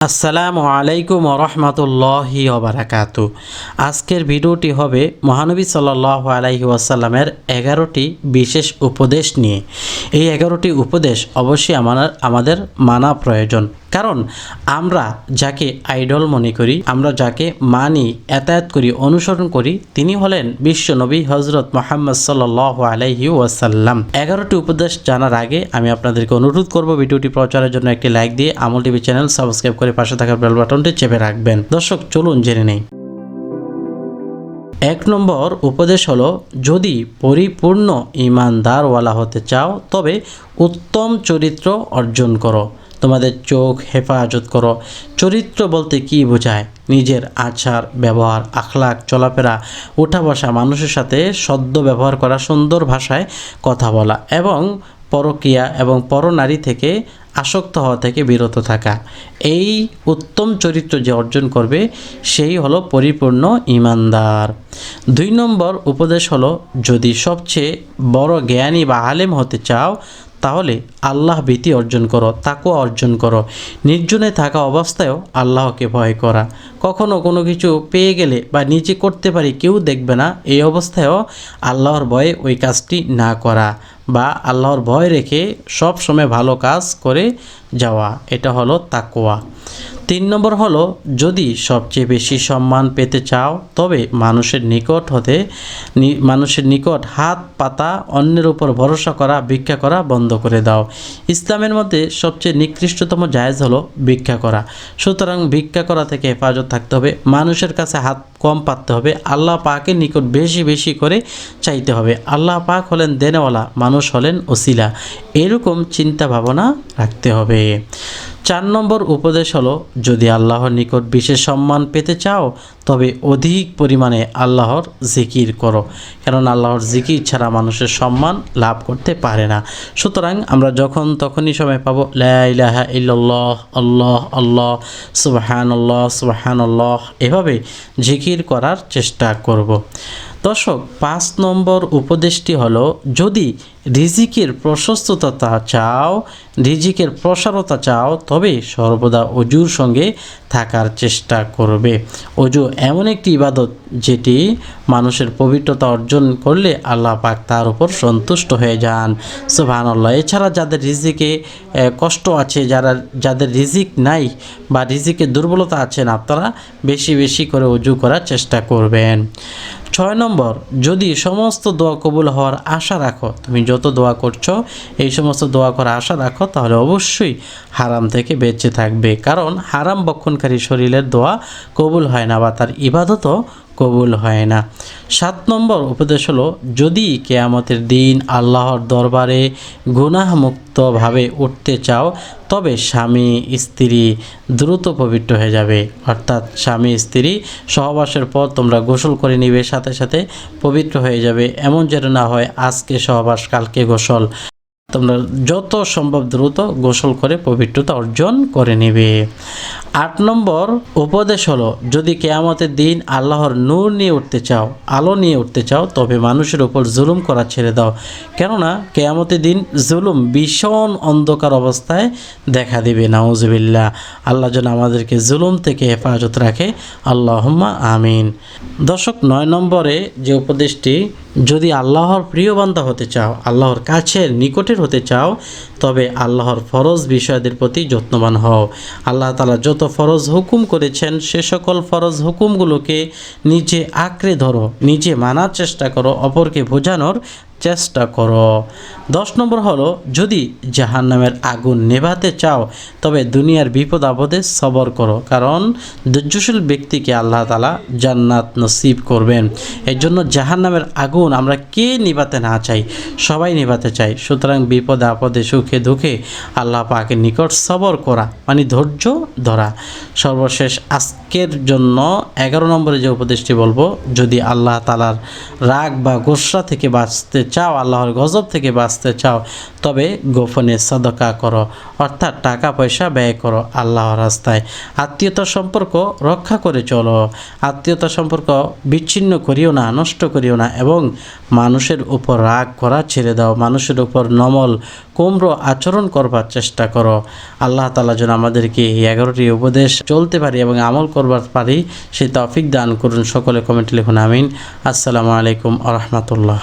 আসসালামু আলাইকুম রহমতুল্লাহি ওবরাকাত আজকের ভিডিওটি হবে মহানবী সাল্লাহ আলাইহি ওয়াসাল্লামের এগারোটি বিশেষ উপদেশ নিয়ে। এই এগারোটি উপদেশ অবশ্যই আমার আমাদের মানা প্রয়োজন। কারণ আমরা যাকে আইডল মনে করি, আমরা যাকে মানি, এতায়াত করি, অনুসরণ করি, তিনি হলেন বিশ্বনবী হজরত মোহাম্মদ সাল্লাহ আলাইহি ওয়াসাল্লাম। এগারোটি উপদেশ জানার আগে আমি আপনাদেরকে অনুরোধ করব ভিডিওটি প্রচারের জন্য একটি লাইক দিয়ে আমল টিভি চ্যানেল সাবস্ক্রাইব করে পাশে থাকা বেল বাটনটি চেপে রাখবেন। দর্শক, চলুন জেনে নেই। এক নম্বর উপদেশ হলো, যদি পরিপূর্ণ ইমানদারওয়ালা হতে চাও, তবে উত্তম চরিত্র অর্জন করো। তোমাদের চোখ হেফাজত করো। চরিত্র বলতে কি বোঝায়? নিজের আচার, ব্যবহার আখলাক চলাফেরা ওঠা বসা মানুষের সাথে সদ্য ব্যবহার করা সুন্দর ভাষায় কথা বলা এবং পরকীয়া এবং পরনারী থেকে আসক্ত হওয়া থেকে বিরত থাকা। এই উত্তম চরিত্র যে অর্জন করবে, সেই হলো পরিপূর্ণ ইমানদার। দুই নম্বর উপদেশ হলো, যদি সবচেয়ে বড় জ্ঞানী বা আলেম হতে চাও তাহলে আল্লাহ ভীতি অর্জন করো তাকুয়া অর্জন করো। নির্জনে থাকা অবস্থায়ও আল্লাহকে ভয় করা। কখনও কোনো কিছু পেয়ে গেলে বা নিজে করতে পারি কেউ দেখবে না, এই অবস্থায়ও আল্লাহর ভয়ে ওই কাজটি না করা বা আল্লাহর ভয় রেখে সব সময় ভালো কাজ করে যাওয়া। এটা হলো তাকুয়া তিন নম্বর হলো, যদি সবচেয়ে বেশি সম্মান পেতে চাও, তবে মানুষের নিকট হতে মানুষের নিকট হাত, পাতা, অন্যের উপর ভরসা করা, ভিক্ষা করা বন্ধ করে দাও। ইসলামের মধ্যে সবচেয়ে নিকৃষ্টতম জায়েজ হলো ভিক্ষা করা। সুতরাং ভিক্ষা করা থেকে হেফাজত থাকতে হবে, মানুষের কাছে হাত কম পাততে হবে, আল্লাহ পাকের নিকট বেশি বেশি করে চাইতে হবে। আল্লাহ পাক হলেন দেনেওয়ালা, মানুষ হলেন ওসিলা, এরকম চিন্তা ভাবনা রাখতে হবে। চার নম্বর উপদেশ হলো যদি আল্লাহর নিকট বিশেষ সম্মান পেতে চাও তবে অধিক পরিমাণে আল্লাহর জিকির করো কারণ আল্লাহর জিকির ছাড়া মানুষের সম্মান লাভ করতে পারে না সুতরাং আমরা যখন তখনই সময় পাবো, লা ইলাহা ইল্লাল্লাহ, আল্লাহ আল্লাহ সুবহান আল্লাহ সুবহান আল্লাহ এভাবে জিকির করার চেষ্টা করব। দর্শক, পাঁচ নম্বর উপদেশটি হলো, যদি রিজিকের প্রশস্ততা চাও, রিজিকের প্রসারতা চাও, তবে সর্বদা অজুর সঙ্গে থাকার চেষ্টা করবে অজু এমন একটি ইবাদত যেটি মানুষের পবিত্রতা অর্জন করলে আল্লাহ পাক তার উপর সন্তুষ্ট হয়ে যান। সুবহান আল্লাহ এছাড়া যাদের রিজিকে কষ্ট আছে, যারা, যাদের রিজিক নাই বা রিজিকে দুর্বলতা আছেন আপনারা বেশি বেশি করে উজু করার চেষ্টা করবেন। ছয় নম্বর, যদি সমস্ত দোয়া কবুল হওয়ার আশা রাখো, তুমি যত দোয়া করছ, এই সমস্ত দোয়া করার আশা রাখো, তাহলে অবশ্যই হারাম থেকে বেঁচে থাকবে। কারণ হারাম বক্ষণকারী শরীরের দোয়া কবুল হয় না বা তার ইবাদতও কবুল হয় না। সাত নম্বর উপদেশ হলো, যদি কেয়ামতের দিন আল্লাহর দরবারে গুনাহমুক্তভাবে উঠতে চাও, তবে স্বামী, স্ত্রী দ্রুত পবিত্র হয়ে যাবে। অর্থাৎ স্বামী, স্ত্রী সহবাসের পর তোমরা গোসল করে নিবে, সাথে সাথে পবিত্র হয়ে যাবে। এমন যেন না হয় আজকে সহবাস, কালকে গোসল। তোমরা যত সম্ভব দ্রুত গোসল করে পবিত্রতা অর্জন করে নেবে। আট নম্বর উপদেশ হলো, যদি কেয়ামতের দিন আল্লাহর নূর নিয়ে উঠতে চাও, আলো নিয়ে উঠতে চাও, তবে মানুষের উপর জুলুম করা ছেড়ে দাও। কেননা কেয়ামতের দিন জুলুম ভীষণ অন্ধকার অবস্থায় দেখা দিবে। নাউজবিল্লা আল্লাহ যেন আমাদেরকে জুলুম থেকে হেফাজত রাখে। আল্লাহম্মা আমিন। দর্শক, নয় নম্বরে যে উপদেশটি, যদি আল্লাহর প্রিয় বান্দা হতে চাও, আল্লাহর কাছের নিকটের হতে চাও, তবে আল্লাহর ফরজ বিষয়দের প্রতি যত্নবান হও। আল্লাহ তালা যত ফরজ হুকুম করেছেন, সে সকল ফরজ হুকুমগুলোকে নিজে আঁকড়ে ধরো, নিজে মানার চেষ্টা করো, অপরকে বোঝানোর চেষ্টা করো। দশ নম্বর হলো, যদি জাহান্নামের আগুন নেভাতে চাও, তবে দুনিয়ার বিপদ আপদে সবর করো। কারণ ধৈর্যশীল ব্যক্তিকে আল্লাহ তালা জান্নাত নসিব করবেন। এর জন্য জাহান্নামের আগুন আমরা কে নিভাতে না চাই? সবাই নিভাতে চাই। সুতরাং বিপদে আপদে সুখে দুঃখে আল্লাহ পাকের নিকট সবর করা মানে ধৈর্য ধরা। সর্বশেষ আজকের জন্য এগারো নম্বরে যে উপদেশটি বলব, যদি আল্লাহ তালার রাগ বা গোসা থেকে বাঁচতে চাও, আল্লাহর গজব থেকে বাঁচতে চাও, তবে গোপনে সদকা করো, অর্থাৎ টাকা পয়সা ব্যয় করো আল্লাহর রাস্তায়। আত্মীয়তার সম্পর্ক রক্ষা করে চলো আত্মীয়তা সম্পর্ক বিচ্ছিন্ন করিও না, নষ্ট করিও না, এবং মানুষের উপর রাগ করা ছেড়ে দাও, মানুষের উপর নমল কুমড়ো আচরণ করবার চেষ্টা করো। আল্লাহ তালা যেন আমাদেরকে এই এগারোটি উপদেশ চলতে পারি এবং আমল করবার পারি, সেই তফিক দান করুন। সকলে কমেন্টে লিখুন, আমিন। আসসালামু আলাইকুম আ রহমতুল্লাহ।